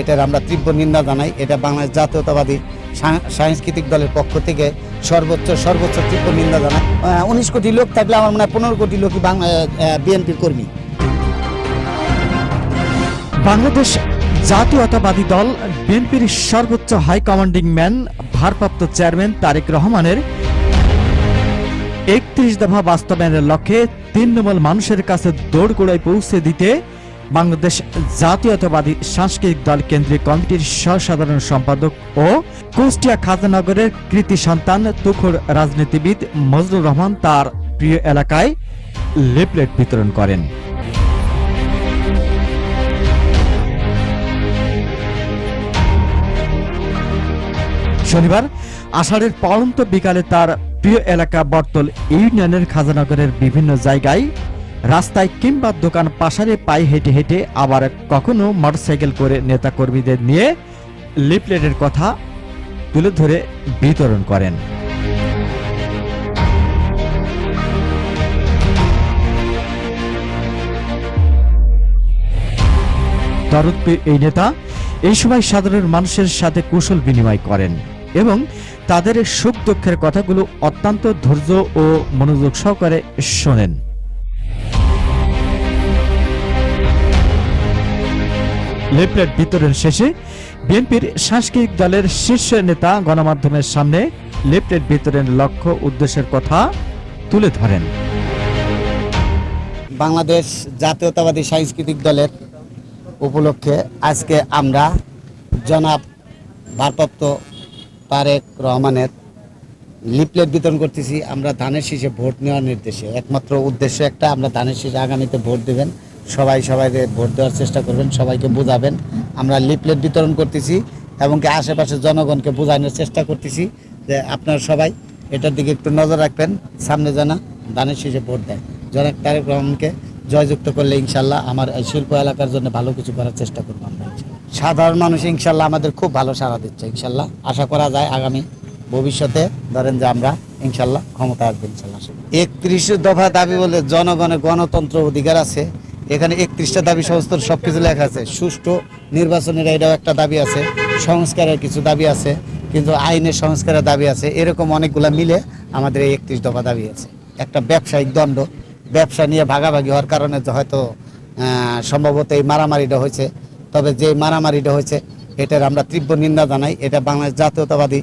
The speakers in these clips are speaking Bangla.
এটার আমরা তীব্র নিন্দা জানাই। এটা বাংলাদেশ জাতীয়তাবাদী সাংস্কৃতিক দলের পক্ষ থেকে সর্বোচ্চ সর্বোচ্চ তীব্র নিন্দা জানাই। উনিশ কোটি লোক থাকলে আমার মনে হয় পনেরো কোটি লোকই বাংলা বিএনপির কর্মী। বাংলাদেশ জাতীয়তাবাদী দল, বিএনপির সর্বোচ্চ হাই কমান্ডিং ম্যান, ভারপ্রাপ্ত চেয়ারম্যান তারেক রহমানের একত্রিশ দফা বাস্তবায়নের লক্ষ্যে তৃণমূল মানুষের কাছে দৌড়গোড়ায় পৌঁছে দিতে বাংলাদেশ জাতীয়তাবাদী সাংস্কৃতিক দল কেন্দ্রীয় কমিটির সহসাধারণ সম্পাদক ও কুষ্টিয়া খাজানগরের কৃতি সন্তান তুখর রাজনীতিবিদ মজরুর রহমান তার প্রিয় এলাকায় লিফলেট বিতরণ করেন। শনিবার, আষাঢ়ের পড়ন্ত বিকালে তার প্রিয় এলাকা বর্তল ইউনিয়নের খাজানগরের বিভিন্ন জায়গায় রাস্তায় কিংবা দোকান পাশারে পায়ে হেঁটে হেঁটে আবার কখনো মোটরসাইকেল করে নেতাকর্মীদের নিয়ে লিফলেটের কথা তুলে ধরে বিতরণ করেন। দরদপীর এই নেতা এই সময় সাধারণ মানুষের সাথে কুশল বিনিময় করেন এবং তাদের সুখ দুঃখের কথাগুলো অত্যন্ত ধৈর্য ও মনোযোগ সহকারে শোনেন। লিফলেট বিতরণ শেষে বিএনপির সাংস্কৃতিক দলের শীর্ষ নেতা গণমাধ্যমের সামনে লিফলেট বিতরণের লক্ষ্য উদ্দেশ্যের কথা তুলে ধরেন। বাংলাদেশ জাতীয়তাবাদী সাংস্কৃতিক দলের উপলক্ষে আজকে আমরা জনাব ভারপ্রাপ্ত তারেক রহমানের লিফলেট বিতরণ করতেছি। আমরা ধানের শীষে ভোট নেওয়ার নির্দেশে। একমাত্র উদ্দেশ্য একটা, আমরা ধানের শীষে আগামীতে ভোট দেবেন। সবাই সবাইকে ভোট দেওয়ার চেষ্টা করবেন, সবাইকে বোঝাবেন। আমরা লিফলেট বিতরণ করতেছি এবং কি আশেপাশের জনগণকে বোঝানোর চেষ্টা করতেছি যে আপনারা সবাই এটার দিকে একটু নজর রাখবেন, সামনে যেন ধানের শীষে ভোট দেয়। জনাব তারেক রহমানকে জয়যুক্ত করলে ইনশাল্লাহ আমার এই শিল্প এলাকার জন্য ভালো কিছু করার চেষ্টা করব আমরা সাধারণ মানুষ ইনশাল্লাহ আমাদের খুব ভালো সাড়া দিচ্ছে ইনশাল্লাহ। আশা করা যায় আগামী ভবিষ্যতে ধরেন যে আমরা ইনশাল্লাহ ক্ষমতা আসবে ইনশাল্লাহ। একত্রিশ দফা দাবি বলে জনগণের গণতন্ত্র অধিকার আছে। এখানে একত্রিশটা দাবি সমস্ত সব কিছু লেখা আছে। সুষ্ঠু নির্বাচনের এটাও একটা দাবি আছে, সংস্কারের কিছু দাবি আছে, কিন্তু আইনের সংস্কারের দাবি আছে। এরকম অনেকগুলা মিলে আমাদের এই একত্রিশ দফা দাবি আছে। একটা ব্যবসায়িক দণ্ড। ব্যবসা নিয়ে ভাগাভাগি হওয়ার কারণে হয়তো সম্ভবত এই মারামারিটা হয়েছে। তবে যে মারামারিটা হয়েছে, এটার আমরা তীব্র নিন্দা জানাই। এটা বাংলাদেশ জাতীয়তাবাদী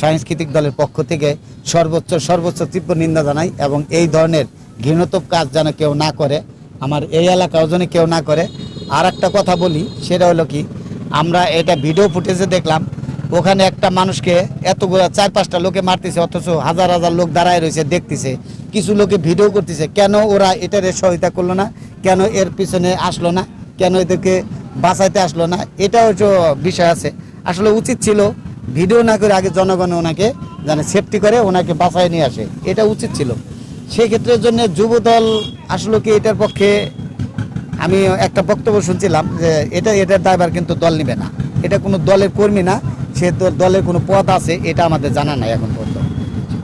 সাংস্কৃতিক দলের পক্ষ থেকে সর্বোচ্চ সর্বোচ্চ তীব্র নিন্দা জানাই এবং এই ধরনের ঘৃণতপ কাজ যেন কেউ না করে আমার এই এলাকাও যেন কেউ না করে। আর একটা কথা বলি, সেটা হলো কি, আমরা এটা ভিডিও ফুটেজে দেখলাম, ওখানে একটা মানুষকে এতগুলো চার পাঁচটা লোকে মারতেছে, অথচ হাজার হাজার লোক দাঁড়ায় রয়েছে, দেখতেছে। কিছু লোকে ভিডিও করতেছে, কেন ওরা এটার সহায়তা করল না? কেন এর পিছনে আসলো না? কেন এদেরকে বাঁচাইতে আসলো না? এটা হচ্ছে বিষয় আছে। আসলে উচিত ছিল ভিডিও না করে আগে জনগণ ওনাকে জানে সেফটি করে ওনাকে বাঁচায় নিয়ে আসে। এটা উচিত ছিল। সেই ক্ষেত্রের জন্য যুবদল আসলে কি এটার পক্ষে আমি একটা বক্তব্য শুনছিলাম যে এটা এটার দায়ভার কিন্তু দল নেবে না। এটা কোনো দলের কর্মী না, সে দলের কোনো পদ আছে, এটা আমাদের জানা নাই এখন পর্যন্ত।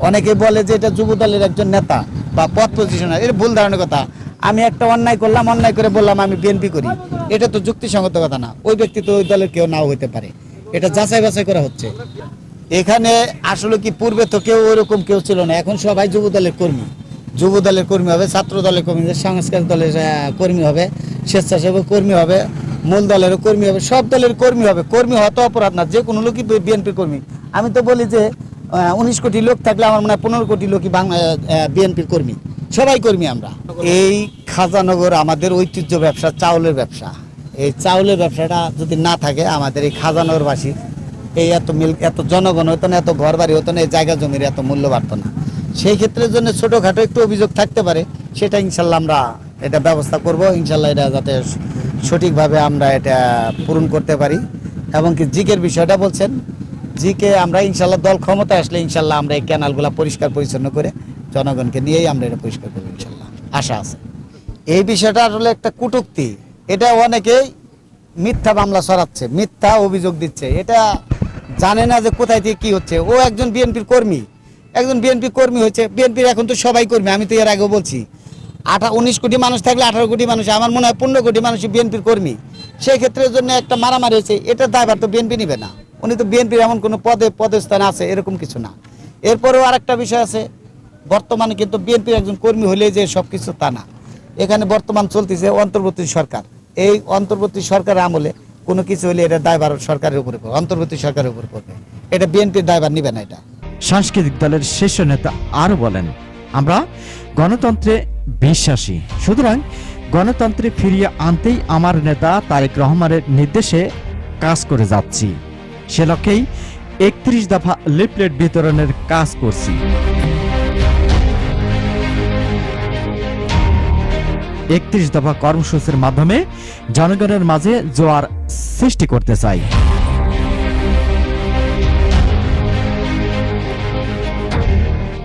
অনেকে বলে যে এটা যুব দলের একজন নেতা বা পদ পজিশনার এটা ভুল ধারণের কথা। আমি একটা অন্যায় করলাম, অন্যায় করে বললাম, আমি বিএনপি করি। এটা তো যুক্তিসঙ্গত কথা না, ওই ব্যক্তি তো ওই দলের কেউ নাও হতে পারে। এটা যাচাই বাছাই করা হচ্ছে। এখানে আসলে কি পূর্বে তো কেউ ওরকম কেউ ছিল না, এখন সবাই যুব দলের কর্মী। যুব দলের কর্মী হবে, ছাত্র দলের কর্মী হবে সাংস্কৃতিক দলের কর্মী হবে, স্বেচ্ছাসেবক কর্মী হবে, মূল দলেরও কর্মী হবে, সব দলের কর্মী হবে। কর্মী হওয়া তো অপরাধ না, যে কোনো লোকই বিএনপি কর্মী। আমি তো বলি যে উনিশ কোটি লোক থাকলে আমার মনে হয় পনেরো কোটি লোকই বাংলা বিএনপির কর্মী। সবাই কর্মী আমরা। এই খাজানগর আমাদের ঐতিহ্য ব্যবসা, চাউলের ব্যবসা। এই চাউলের ব্যবসাটা যদি না থাকে, আমাদের এই খাজানগরবাসী, এই এত মিল, এত জনগণ হতো না, এত ঘর বাড়ি হতো না, এই জায়গা জমির এত মূল্য বাড়তো না। সেই ক্ষেত্রের জন্য ছোটোখাটো একটু অভিযোগ থাকতে পারে। সেটা ইনশাল্লাহ আমরা এটা ব্যবস্থা করব। ইনশাল্লাহ এটা যাতে সঠিকভাবে আমরা এটা পূরণ করতে পারি। এবং কি জিকের বিষয়টা বলছেন, জিকে আমরা ইনশাল্লাহ দল ক্ষমতা আসলে ইনশাল্লাহ আমরা এই ক্যানালগুলো পরিষ্কার পরিচ্ছন্ন করে জনগণকে নিয়েই আমরা এটা পরিষ্কার করব ইনশাল্লাহ। আশা আছে। এই বিষয়টা আসলে একটা কুটুক্তি। এটা অনেকেই মিথ্যা মামলা সরাচ্ছে মিথ্যা অভিযোগ দিচ্ছে। এটা জানে না যে কোথায় থেকে কি হচ্ছে। ও একজন বিএনপির কর্মী। একজন বিএনপি কর্মী হয়েছে, বিএনপির এখন তো সবাই কর্মী, আমি তো এর আগেও বলছি। আঠা উনিশ কোটি মানুষ থাকলে আঠারো কোটি মানুষ, আমার মনে হয় পনেরো কোটি মানুষ বিএনপির কর্মী। সেই ক্ষেত্রে জন্য একটা মারামারি হয়েছে, এটা দায়ভার তো বিএনপি নিবে না। উনি তো বিএনপির এমন কোনো পদে পদস্থানে আছে, এরকম কিছু না। এরপরেও আরেকটা বিষয় আছে, বর্তমানে কিন্তু বিএনপির একজন কর্মী হলে যে সব কিছু তা না। এখানে বর্তমান চলতেছে অন্তর্বর্তী সরকার। এই অন্তর্বর্তী সরকারের আমলে কোনো কিছু হলে এটা দায়ভার সরকারের উপরে পড়বে, অন্তর্বর্তী সরকারের উপরে পড়বে। এটা বিএনপির দায়ভার নিবে না এটা। সাংস্কৃতিক দলের শীর্ষ নেতা আরও বলেন, আমরা গণতন্ত্রে বিশ্বাসী। সুতরাং গণতন্ত্রে ফিরিয়ে আনতেই আমার নেতা তারেক রহমানের নির্দেশে কাজ করে যাচ্ছি। সে লক্ষ্যেই একত্রিশ দফা লিফলেট বিতরণের কাজ করছি। একত্রিশ দফা কর্মসূচির মাধ্যমে জনগণের মাঝে জোয়ার সৃষ্টি করতে চাই।